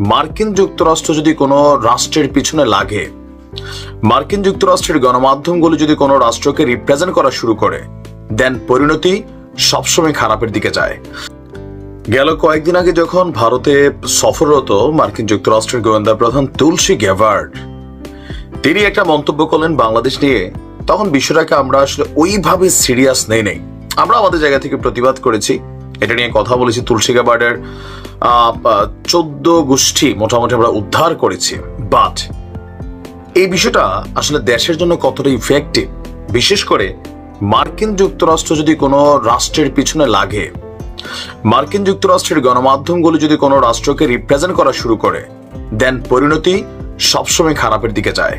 মার্কিন যুক্তরাষ্ট্র যদি কোনো রাষ্ট্রের পিছনে লাগে, মার্কিন যুক্তরাষ্ট্রের গণমাধ্যমগুলো যদি কোনো রাষ্ট্রকে রিপ্রেজেন্ট করা শুরু করে দেন পরিণতি সবসময় খারাপের দিকে যায়। গেল কয়েকদিন আগে যখন ভারতে সফররত মার্কিন যুক্তরাষ্ট্রের গোয়েন্দা প্রধান তুলসী গ্যাভার্ড তিনি একটা মন্তব্য করলেন বাংলাদেশ নিয়ে, তখন বিষয়টাকে আমরা আসলে ওইভাবে সিরিয়াস নেই নেই। আমরা আমাদের জায়গা থেকে প্রতিবাদ করেছি। এটা নিয়ে কথা বলেছি তুলসী গ্যাভার্ডের চোদ্দ গোষ্ঠী মোটামুটি আমরা উদ্ধার করেছি। বাট এই বিষয়টা আসলে দেশের জন্য কতটা ইফেক্টিভ বিশেষ করে মার্কিন যুক্তরাষ্ট্র যদি কোনো রাষ্ট্রের পিছনে লাগে, মার্কিন যুক্তরাষ্ট্রের গণমাধ্যমগুলো যদি কোনো রাষ্ট্রকে রিপ্রেজেন্ট করা শুরু করে দেন পরিণতি সবসময় খারাপের দিকে যায়।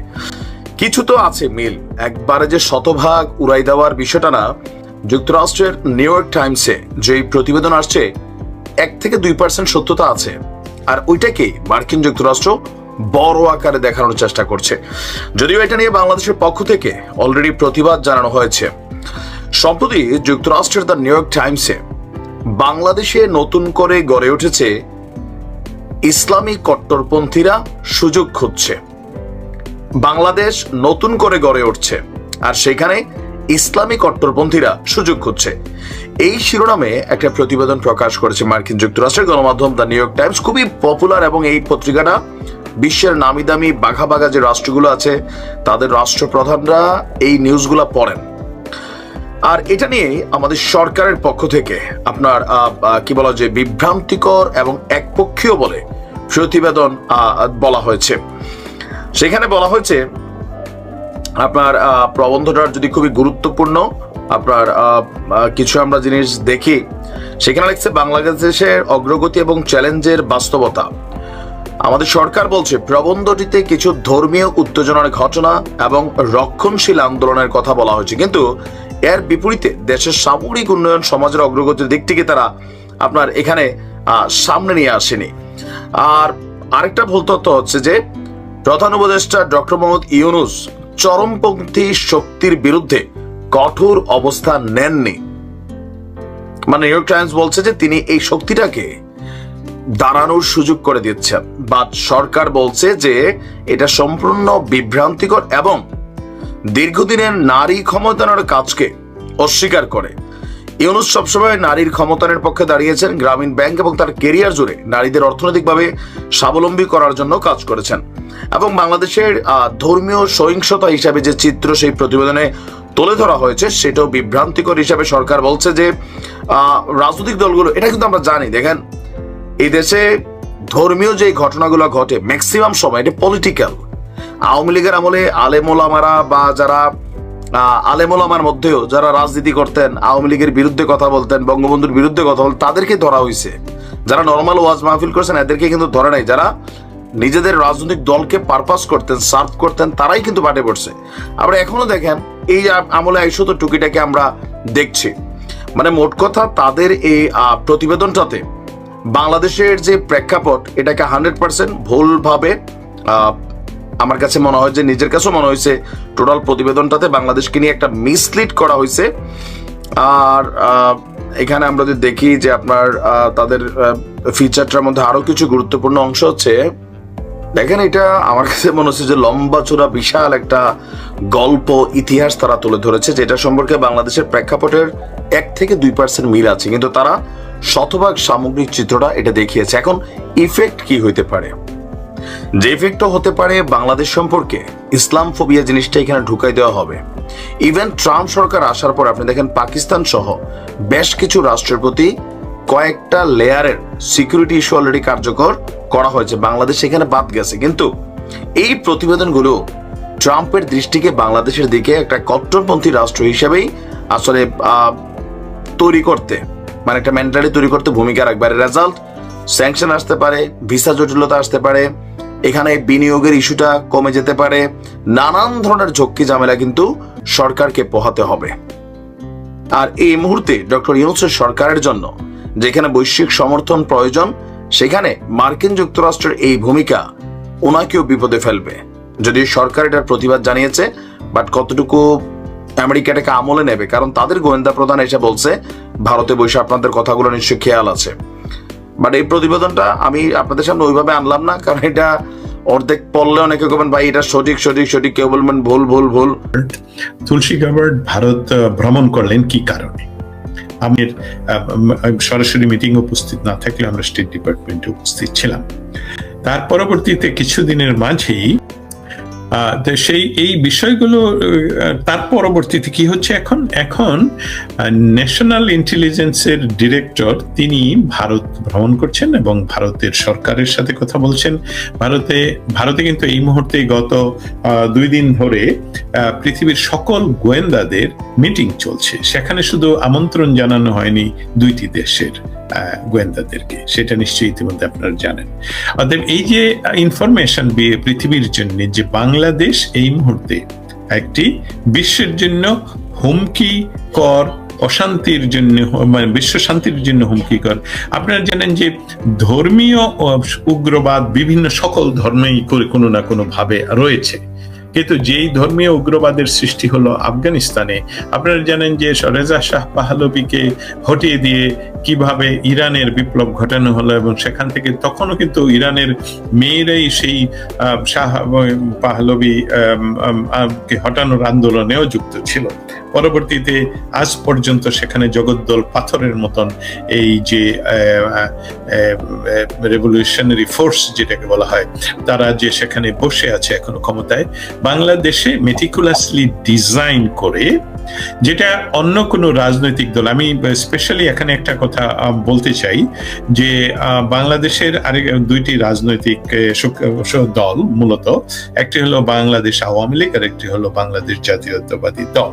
কিছু তো আছে মিল। একবারে যে শতভাগ উড়াই দেওয়ার বিষয়টা না যুক্তরাষ্ট্রের নিউ ইয়র্ক টাইমসে যে প্রতিবেদন আসছে, এক থেকে দুই পার্সেন্ট সত্যতা আছে। আর ওইটাকে মার্কিন যুক্তরাষ্ট্র বড় আকারে দেখানোর চেষ্টা করছে। যদিও এটা নিয়ে বাংলাদেশের পক্ষ থেকে অলরেডি প্রতিবাদ জানানো হয়েছে। সম্প্রতি যুক্তরাষ্ট্রের দ্য নিউ ইয়র্ক টাইমসে বাংলাদেশে নতুন করে গড়ে উঠেছে ইসলামী কট্টরপন্থীরা সুযোগ খুঁজছে। বাংলাদেশ নতুন করে গড়ে উঠছে। আর সেখানে ইসলামী কট্টরপন্থীরা সুযোগ খুঁজছে। এই শিরোনামে একটা প্রতিবেদন প্রকাশ করেছে মার্কিন যুক্তরাষ্ট্রের গণমাধ্যম দ্য নিউ ইয়র্ক টাইমস। খুবই পপুলার এবং এই পত্রিকাটা বিশ্বের নামি দামি বাঘা বাঘা যে রাষ্ট্রগুলো আছে, তাদের রাষ্ট্রপ্রধানরা এই নিউজগুলো পড়েন। আর এটা নিয়ে আমাদের সরকারের পক্ষ থেকে আপনার কি বলা যে বিভ্রান্তিকর এবং একপক্ষীয় বলে প্রতিবেদন বলা হয়েছে। সেখানে বলা হয়েছে আপনার প্রবন্ধটার যদি খুবই গুরুত্বপূর্ণ, আপনার কিছু আমরা জিনিস দেখি, সেখানে লিখছে, বাংলাদেশের অগ্রগতি এবং চ্যালেঞ্জের বাস্তবতা। আমাদের সরকার বলছে, প্রবন্ধটিতে কিছু ধর্মীয় উত্তেজনার ঘটনা এবং রক্ষণশীল আন্দোলনের কথা বলা হয়েছে। কিন্তু এর বিপরীতে দেশের সামরিক উন্নয়ন, সমাজের অগ্রগতির দিক থেকে তারা আপনার এখানে সামনে নিয়ে আসেনি। আর আরেকটা ভুল তথ্য হচ্ছে যে, প্রধান উপদেষ্টা ডক্টর মোহাম্মদ ইউনুস চরমপন্থী শক্তির বিরুদ্ধে কঠোর অবস্থান নেননি। মানে নিউ ইয়র্ক টাইমস বলছে যে তিনি এই শক্তিটাকে দাঁড়ানোর সুযোগ করে দিচ্ছেন। বা সরকার বলছে যে এটা সম্পূর্ণ বিভ্রান্তিকর এবং দীর্ঘদিনের নারী ক্ষমতায়নের কাজকে অস্বীকার করে। ইউনুস সবসময় নারীর ক্ষমতায়নের পক্ষে দাঁড়িয়েছেন, গ্রামীণ ব্যাংক এবং তার কেরিয়ার জুড়ে নারীদের অর্থনৈতিকভাবে স্বাবলম্বী করার জন্য কাজ করেছেন। এবং বাংলাদেশের ধর্মীয় সহিংসতা হিসাবে যে চিত্র সেই প্রতিবেদনে তুলে ধরা হয়েছে, সেটাও বিভ্রান্তিকর হিসাবে সরকার বলছে যে রাজনৈতিক দলগুলো, এটা কিন্তু আমরা জানি, দেখেন, এই দেশে ধর্মীয় যে ঘটনাগুলো ঘটে ম্যাক্সিমাম সময়, এটা পলিটিক্যাল আওয়ামী লীগের আমলে আলেমোলামারা বা যারা আলেমোলামার মধ্যেও যারা রাজনীতি করতেন, আওয়ামী লীগের বিরুদ্ধে কথা বলতেন, বঙ্গবন্ধুর বিরুদ্ধে কথা বলতেন, তাদেরকে ধরা হয়েছে যারা নর্মাল ওয়াজ মাহফিল করছেন, এদেরকে কিন্তু ধরে নাই। যারা নিজেদের রাজনৈতিক দলকে পারপাস করতেন সার্ভ করতেন, তারাই কিন্তু পাটে পড়ছে। আমরা এখনও দেখেন, এই আমলে আইসো তো টুকিটাকে আমরা দেখছি। মানে মোট কথা, তাদের এই প্রতিবেদনটাতে বাংলাদেশের যে প্রেক্ষাপট, এটাকে হান্ড্রেড পার্সেন্ট ভুলভাবে আমার কাছে মনে হয় যে নিজের কাছেও মনে হয়েছে টোটাল প্রতিবেদনটাতে বাংলাদেশকে নিয়ে একটা মিসলিড করা হয়েছে। আর এখানে আমরা যদি দেখি যে আপনার তাদের ফিচারটার মধ্যে আরও কিছু গুরুত্বপূর্ণ অংশ হচ্ছে দেখেন এটা আমার কাছে মনে হচ্ছে যে লম্বা চূড়া বিশাল একটা গল্প, ইতিহাস তারা তুলে ধরেছে, যেটা সম্পর্কে বাংলাদেশের প্রেক্ষাপটের এক থেকে দুই পার্সেন্ট মিল আছে। কিন্তু তারা শতভাগ সামগ্রিক চিত্রটা এটা দেখিয়েছে। এখন ইফেক্ট কি হইতে পারে? যে ইফেক্টও হতে পারে বাংলাদেশ সম্পর্কে। ইসলাম ফোবিয়া জিনিসটা এখানে ঢুকাই দেওয়া হবে। ইভেন ট্রাম্প সরকার আসার পর আপনি দেখেন পাকিস্তান সহ বেশ কিছু রাষ্ট্রের প্রতি কয়েকটা লেয়ারের সিকিউরিটি ইস্যু অলরেডি কার্যকর করা হয়েছে। বাংলাদেশ এখানে বাদ গেছে। কিন্তু এই প্রতিবেদনগুলো ট্রাম্পের দৃষ্টিকে বাংলাদেশের দিকে একটা কট্টরপন্থী রাষ্ট্র হিসেবেই আসলে তৈরি করতে মানে একটা মেন্টালি তৈরি করতে ভূমিকা রাখবে। রেজাল্ট স্যাংশন আসতে পারে ভিসা জটিলতা আসতে পারে এখানে বিনিয়োগের ইস্যুটা কমে যেতে পারে। নানান ধরনের ঝক্কি ঝামেলা কিন্তু সরকারকে পোহাতে হবে। আর এই মুহূর্তে ডক্টর ইউনুসের সরকারের জন্য যেখানে বৈশ্বিক সমর্থন প্রয়োজন, সেখানে মার্কিন যুক্তরাষ্ট্রের এই ভূমিকা ওনাকেও বিপদে ফেলবে। যদিও সরকার এটার প্রতিবাদ জানিয়েছে, বাট কতটুকু আমেরিকা এটাকে আমলে নেবে, কারণ তাদের গোয়েন্দা প্রধান এসে বলছে, ভারতে বসে আপনাদের কথাগুলো নিশ্চয়ই খেয়াল আছে। বাট এই প্রতিবেদনটা আমি আপনাদের সামনে ওইভাবে আনলাম না, কারণ এটা অর্ধেক পড়লে অনেকে করবেন ভাই, এটা সঠিক সঠিক সঠিক। কেউ বলবেন, ভুল ভুল ভুল। তুলসী গাবার্ড ভারত ভ্রমণ করলেন কি কারণে? আমি সরাসরি মিটিং উপস্থিত না থাকলে আমরা স্টেট ডিপার্টমেন্টে উপস্থিত ছিলাম। তার পরবর্তীতে কিছুদিনের মাঝেই সেই এই বিষয়গুলো তার পরবর্তীতে কি হচ্ছে এখন? এখন ন্যাশনাল ইন্টেলিজেন্সের ডিরেক্টর তিনি ভারত ভ্রমণ করছেন এবং ভারতের সরকারের সাথে কথা বলছেন। ভারতে ভারতে কিন্তু এই মুহূর্তে গত দুই দিন ধরে পৃথিবীর সকল গোয়েন্দাদের মিটিং চলছে। সেখানে শুধু আমন্ত্রণ জানানো হয়নি দুইটি দেশের। গোয়েন্দাদেরকে, সেটা নিশ্চয়ই ইতিমধ্যে আপনারা জানেন। অতএব এই যে ইনফরমেশন পৃথিবীর জন্য যে বাংলাদেশ এই মুহূর্তে একটি বিশ্বের জন্য হুমকি কর, অশান্তির জন্য মানে বিশ্ব শান্তির জন্য হুমকি কর। আপনারা জানেন যে ধর্মীয় উগ্রবাদ বিভিন্ন সকল ধর্মেই করে কোনো না কোনো ভাবে রয়েছে। কিন্তু যেই ধর্মীয় উগ্রবাদের সৃষ্টি হলো আফগানিস্তানে, আপনারা জানেন যে রেজা শাহ পাহলবিকে হটিয়ে দিয়ে কীভাবে ইরানের বিপ্লব ঘটানো হলো এবং সেখান থেকে তখনও কিন্তু ইরানের মেয়েরাই সেই শাহ পাহলবি কে হটানোর আন্দোলনেও যুক্ত ছিল। পরবর্তীতে আজ পর্যন্ত সেখানে জগদ্দল পাথরের মতন এই যে রেভলিউশনারি ফোর্স যেটাকে বলা হয়, তারা যে সেখানে বসে আছে এখনও ক্ষমতায়, বাংলাদেশে মেটিকুলাসলি ডিজাইন করে, যেটা অন্য কোনো রাজনৈতিক দল, আমি স্পেশালি এখানে একটা কথা আহ, বলতে চাই যে বাংলাদেশের আরেক দুইটি রাজনৈতিক দল মূলত। একটি হলো বাংলাদেশ আওয়ামী লীগ আর একটি হলো বাংলাদেশ জাতীয়তাবাদী দল।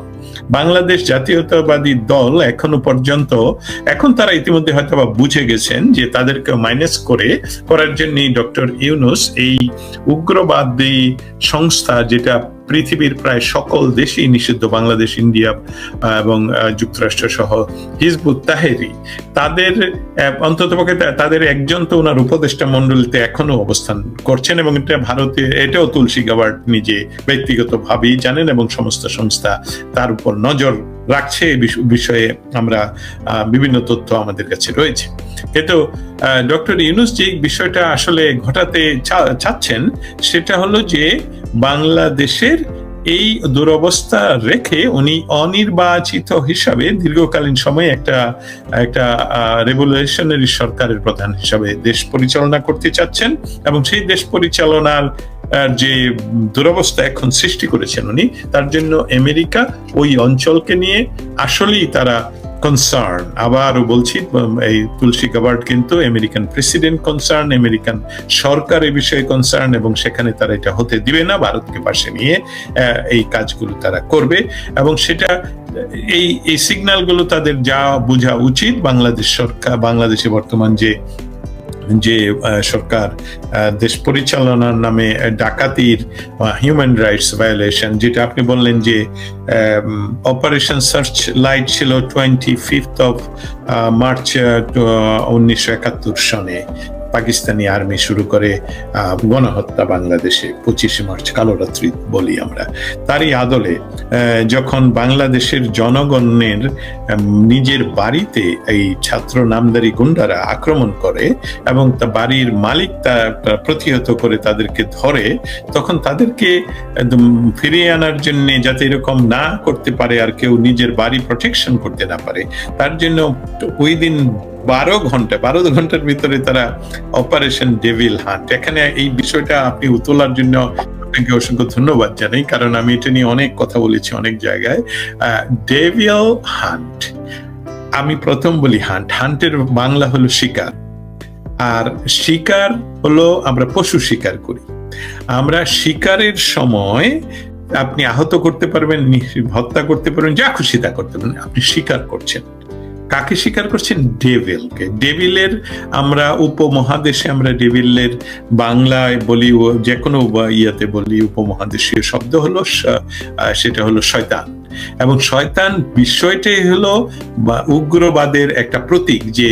বাংলাদেশ জাতীয়তাবাদী দল এখনও পর্যন্ত এখন তারা ইতিমধ্যে হয়তো বা বুঝে গেছেন যে তাদেরকে মাইনাস করে করার জন্য ডক্টর ইউনুস এই উগ্রবাদী সংস্থা যেটা পৃথিবীর প্রায় সকল দেশেই নিষিদ্ধ, বাংলাদেশ, ইন্ডিয়া এবং যুক্তরাষ্ট্র সহ হিজবুত তাহেরি। তাদের অন্তত তাদের একজন তো ওনার উপদেষ্টা মন্ডলীতে এখনও অবস্থান করছেন এবং এটা ভারতে, এটাও তুলসী গাবার্ড নিজে ব্যক্তিগত ভাবেই জানেন এবং সমস্ত সংস্থা তার উপর নজর রাখছে। এই বিষয়ে আমরা বিভিন্ন তথ্য আমাদের কাছে রয়েছে। কিন্তু ডক্টর ইউনুস যে বিষয়টা আসলে ঘটাতে চাচ্ছেন, সেটা হলো যে বাংলাদেশের এই দুরবস্থা রেখে উনি অনির্বাচিত হিসাবে দীর্ঘকালীন সময়ে একটা একটা রেভলিউশনারি সরকারের প্রধান হিসাবে দেশ পরিচালনা করতে চাচ্ছেন এবং সেই দেশ পরিচালনার যে দুরবস্থা এখন সৃষ্টি করেছেন উনি, তার জন্য আমেরিকা ওই অঞ্চলকে নিয়ে আসলেই তারা কনসার্ন আবারও বলছি এই তুলসী গাবার্ড কিন্তু আমেরিকান প্রেসিডেন্ট কনসার্ন আমেরিকান সরকার এ বিষয়ে কনসার্ন এবং সেখানে তারা এটা হতে দিবে না, ভারতকে পাশে নিয়ে এই কাজগুলো তারা করবে এবং সেটা, এই এই সিগন্যালগুলো তাদের যা বোঝা উচিত, বাংলাদেশ সরকার, বাংলাদেশে বর্তমান যে যে সরকার দেশ পরিচালনার নামে ডাকাতির হিউম্যান রাইটস ভায়োলেশন যেটা আপনি বললেন যে অপারেশন সার্চ লাইট ছিল টোয়েন্টি ফিফথ অফ মার্চ উনিশশো একাত্তর সনে। পাকিস্তানি আর্মি শুরু করে গণহত্যা বাংলাদেশে, পঁচিশে মার্চ, কালোরাত্রি বলি আমরা। তারই আদলে যখন বাংলাদেশের জনগণের নিজের বাড়িতে এই ছাত্র নামদারি গুন্ডারা আক্রমণ করে এবং তা বাড়ির মালিক তা প্রতিহত করে তাদেরকে ধরে, তখন তাদেরকে ফিরিয়ে আনার জন্য যাতে এরকম না করতে পারে আর কেউ নিজের বাড়ি প্রোটেকশন করতে না পারে, তার জন্য ওই দিন বারো ঘণ্টা, বারো ঘণ্টার ভিতরে তারা অপারেশন ডেভিল হান্ট এখানে এই বিষয়টা আপনি তোলার জন্য আপনাকে অসংখ্য ধন্যবাদ জানাই, কারণ আমি এটা নিয়ে অনেক কথা বলেছি অনেক জায়গায়। ডেভিল হান্ট আমি প্রথম বলি হান্ট হান্টের বাংলা হলো শিকার। আর শিকার হলো আমরা পশু শিকার করি। আমরা শিকারের সময় আপনি আহত করতে পারবেন হত্যা করতে পারবেন, যা খুশি তা করতে পারবেন, আপনি শিকার করছেন। কাকে স্বীকার করছেন ডেভিলকে। ডেভিলের আমরা উপমহাদেশে আমরা ডেভিলের বাংলায় বলি যে কোনো ইয়াতে বলি উপমহাদেশীয় শব্দ হলো সেটা হলো শয়তান। এবং শয়তান বিষয়টাই হলো উগ্রবাদের একটা প্রতীক যে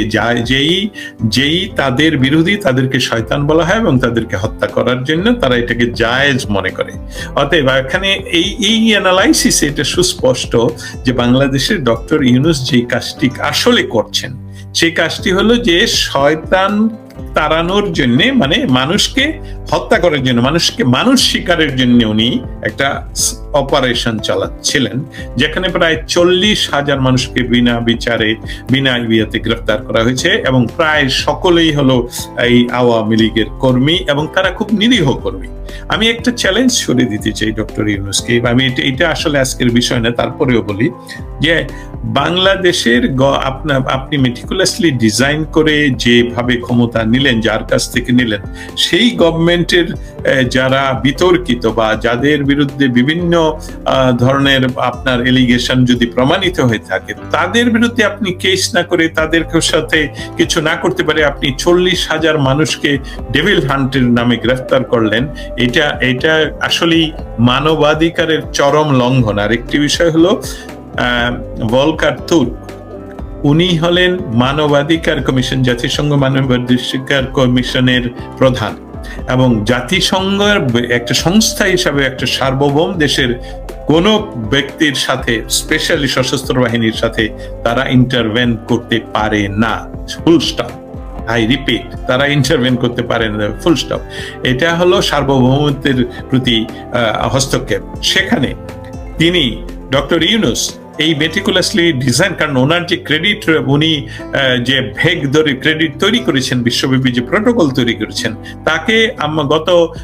যেই যেই তাদের বিরোধী তাদেরকে শয়তান বলা হয় এবং তাদেরকে হত্যা করার জন্য তারা এটাকে জায়েজ মনে করে। অতএব এখানে এই এই অ্যানালাইসিস এটা সুস্পষ্ট যে বাংলাদেশের ডক্টর ইউনুস যে কাজটি আসলে করছেন, সেই কাজটি হলো যে শয়তান তাড়ানোর জন্য মানে মানুষকে হত্যা করার জন্য, মানুষকে মানুষ শিকারের জন্য উনি একটা অপারেশন চালাচ্ছিলেন, যেখানে প্রায় চল্লিশ হাজার মানুষকে বিনা বিচারে, বিনা ইয়েতে গ্রেফতার করা হয়েছে এবং প্রায় সকলেই হলো এই আওয়ামী লীগের কর্মী এবং তারা খুব নিরীহ কর্মী। আমি একটা চ্যালেঞ্জ ছড়িয়ে দিতে চাই ডক্টর ইউনুসকে। আমি এটা আসলে আজকের বিষয় না, তারপরেও বলি যে, বাংলাদেশের আপনি মেটিকুলাসলি ডিজাইন করে যেভাবে ক্ষমতা নিলেন, যার কাছ থেকে নিলেন, সেই গভর্নমেন্টের যারা বিতর্কিত বা যাদের বিরুদ্ধে বিভিন্ন ধরনের আপনার এলিগেশন যদি প্রমাণিত হয়ে থাকে, তাদের বিরুদ্ধে আপনি কেস না করে তাদের সাথে কিছু না করতে পারে। আপনি চল্লিশ হাজার মানুষকে ডেভিল হান্টের নামে গ্রেফতার করলেন। এটা এটা আসলেই মানবাধিকারের চরম লঙ্ঘন। আর একটি বিষয় হলো ভলকার তুর্ক উনি হলেন মানবাধিকার কমিশন, জাতিসংঘ মানবাধিকার কমিশনের প্রধান এবং জাতিসংঘের একটা সংস্থা হিসাবে একটা সার্বভৌম দেশের কোন ব্যক্তির সাথে স্পেশালি সশস্ত্র বাহিনীর সাথে তারা ইন্টারভেন করতে পারে না। ফুল স্টপ আই রিপিট, তারা ইন্টারভেন করতে পারেন ফুল স্টপ এটা হলো সার্বভৌমত্বের প্রতি হস্তক্ষেপ। সেখানে তিনি ডক্টর ইউনুস এই মেটিকুলাসলি ডিজাইন কারণ ওনার যে ক্রেডিট উনি যে ভেগ ধরে ক্রেডিট তৈরি করেছেন, বিশ্বব্যাপী যে প্রোটোকল তৈরি করেছেন, তাকে আম- গত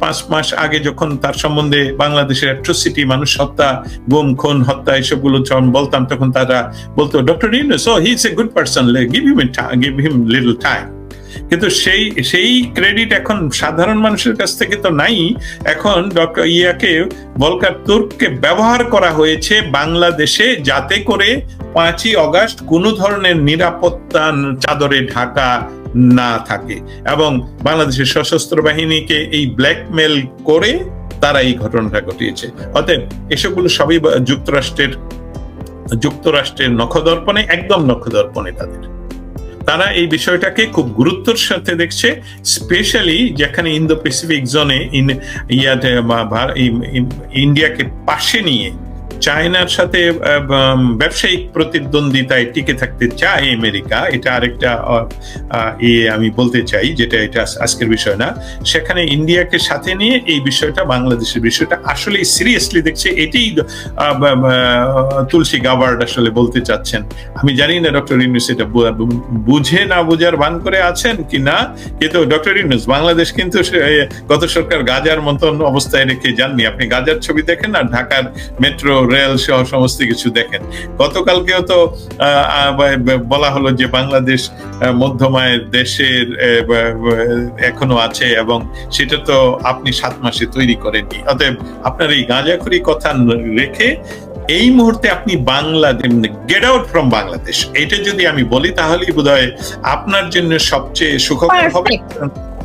পাঁচ মাস আগে যখন তার সম্বন্ধে বাংলাদেশের অ্যাট্রোসিটি মানুষ হত্যা, গুম, খুন, হত্যা, এসবগুলো যখন বলতাম, তখন তারা বলতো doctor Yunus oh he is a good person give him give him little time কিন্তু সেই সেই ক্রেডিট এখন সাধারণ মানুষের কাছ থেকে তো নাই। এখন ডক্টর ইয়াকে বলকার তুর্ককে ব্যবহার করা হয়েছে বাংলাদেশে যাতে করে পাঁচই অগাস্ট কোনো ধরনের নিরাপত্তা চাদরে ঢাকা না থাকে এবং বাংলাদেশের সশস্ত্র বাহিনীকে এই ব্ল্যাকমেল করে তারা এই ঘটনাটা ঘটিয়েছে। অতএব এসবগুলো সবই যুক্তরাষ্ট্রের যুক্তরাষ্ট্রের নখদর্পণে, একদম নখদর্পণে তাদের। তারা এই বিষয়টাকে খুব গুরুত্বের সাথে দেখছে, স্পেশালি যেখানে ইন্দো প্যাসিফিক জোনে ইন ইন্ডিয়াকে পাশে নিয়ে চায়নার সাথে ব্যবসায়িক প্রতিদ্বন্দ্বিতায় টিকে থাকতে চায় আমেরিকা, এটা আরেকটা ইয়ে আমি বলতে চাই, যেটা এটা আজকের বিষয় না। সেখানে ইন্ডিয়াকে সাথে নিয়ে এই বিষয়টা, বাংলাদেশের বিষয়টা আসলে সিরিয়াসলি দেখছে, এটাই তুলসী গাবার্ড আসলে বলতে চাচ্ছেন। আমি জানি না ডক্টর ইউনুস এটা বুঝে না বোঝার ভান করে আছেন কি না, কিন্তু ডক্টর ইউনুস, বাংলাদেশ কিন্তু গত সরকার গাজার মতন অবস্থায় রেখে যাননি। আপনি গাজার ছবি দেখেন আর ঢাকার মেট্রো রেল সহ সমস্ত কিছু দেখেন। গতকালকেও তো বলা হলো যে বাংলাদেশ মধ্যমায়ের দেশের এখনও আছে এবং সেটা তো আপনি সাত মাসে তৈরি করেননি। অতএব আপনার এই গাঁজাখুরি কথা রেখে এই মুহূর্তে আপনি Bangladesh get out from Bangladesh. এটা যদি আমি বলি তাহলেই বোধহয় আপনার জন্য সবচেয়ে সুখকর হবে।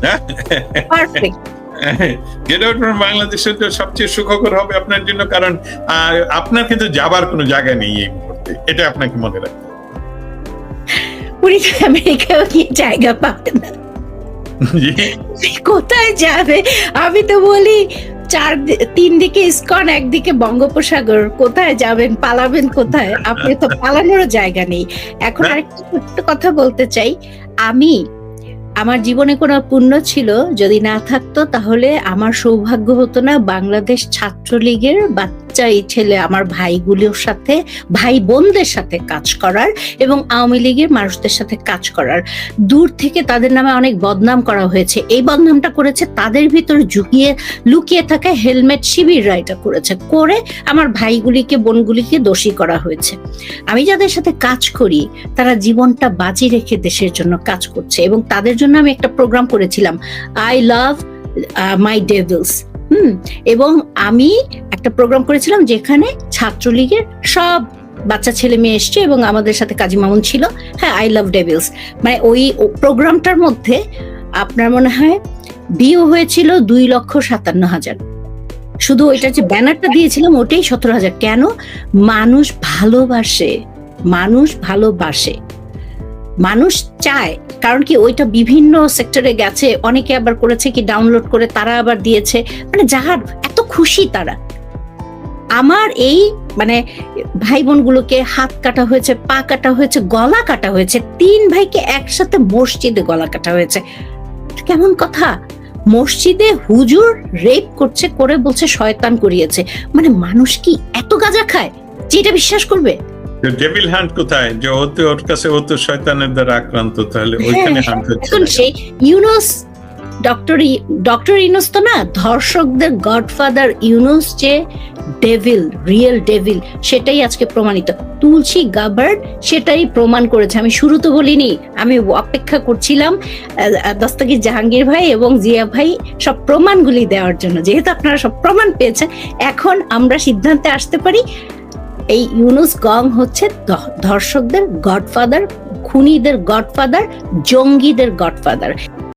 হ্যাঁ? গেট আউট ফ্রম বাংলাদেশের তো সবচেয়ে সুখকর হবে আপনার জন্য কারণ আপনার কিন্তু যাবার কোনো জায়গা নেই এই মুহূর্তে। এটা আপনাকে মনে রাখতে হবে। উনি তো আমেরিকাও গিয়ে জায়গা পাবে না। কোথায় যাবে? আমি তো বলি চার তিন দিকে ইস্কন একদিকে বঙ্গোপসাগর। কোথায় যাবেন পালাবেন কোথায়? আপনি তো পালানোর জায়গা নেই। এখন আরেকটা ছোট্ট কথা বলতে চাই। আমি আমার জীবনে কোনো পুণ্য ছিল, যদি না থাকতো তাহলে আমার সৌভাগ্য হতো না বাংলাদেশ ছাত্রলীগের বাচ্চা এই ছেলে আমার ভাইগুলোর সাথে ভাই বোনদের সাথে কাজ করার এবং আওয়ামী লীগের মানুষদের সাথে কাজ করার। দূর থেকে তাদের নামে অনেক বদনাম করা হয়েছে। এই বদনামটা করেছে তাদের ভিতর ঝুঁকিয়ে লুকিয়ে থাকা হেলমেট শিবিররা এটা করেছে, করে আমার ভাইগুলিকে, বোনগুলিকে দোষী করা হয়েছে। আমি যাদের সাথে কাজ করি, তারা জীবনটা বাজি রেখে দেশের জন্য কাজ করছে এবং তাদের জন্য আমি একটা প্রোগ্রাম করেছিলাম। আই লাভ মাই ডেভিলস হুম, এবং আমি একটা প্রোগ্রাম করেছিলাম যেখানে ছাত্রলীগের সব বাচ্চা ছেলে মেয়ে এসছে এবং আমাদের সাথে কাজী মামুন ছিল। হ্যাঁ আই লাভ ডেভিলস মানে ওই প্রোগ্রামটার মধ্যে আপনার মনে হয় ভিউ হয়েছিল দুই লক্ষ সাতান্ন হাজার। শুধু ওইটা যে ব্যানারটা দিয়েছিলাম ওটাই সতেরো হাজার। কেন? মানুষ ভালোবাসে। মানুষ ভালোবাসে। মানুষ চায়, কারণ কি ওইটা বিভিন্ন সেক্টরে গেছে, অনেকে আবার করেছে কি ডাউনলোড করে তারা আবার দিয়েছে মানে যাহার এত খুশি তারা। আমার এই মানে ভাই বোনগুলোকে হাত কাটা হয়েছে, পা কাটা হয়েছে, গলা কাটা হয়েছে, তিন ভাইকে একসাথে মসজিদে গলা কাটা হয়েছে। কেমন কথা? মসজিদে হুজুর রেপ করছে, করে বলছে, শয়তান করিয়েছে। মানে মানুষ কি এত গাজা খায়? যে এটা বিশ্বাস করবে? ডেভিল হান্ট কোথায়? যে ও তো ওর কাছে ও তো শয়তানের দ্বারা আক্রান্ত তাহলে ওইখানে হান্ট হচ্ছে এখন সেই ইউনুস ডক্টর ডক্টর ইউনুস তো না ধর্ষকদের গডফাদার ইউনুস যে ডেভিল রিয়েল ডেভিল সেটাই আজকে প্রমাণিত। তুলসী গাবার্ড সেটাই প্রমাণ করেছে। আমি শুরু তো বলিনি আমি অপেক্ষা করছিলাম আহ, জাহাঙ্গীর ভাই এবং জিয়া ভাই সব প্রমাণগুলি দেওয়ার জন্য। যেহেতু আপনারা সব প্রমাণ পেয়েছেন এখন আমরা সিদ্ধান্তে আসতে পারি এই ইউনুস গং হচ্ছে ধর্ষকদের গডফাদার খুনিদের গডফাদার জঙ্গিদের গডফাদার।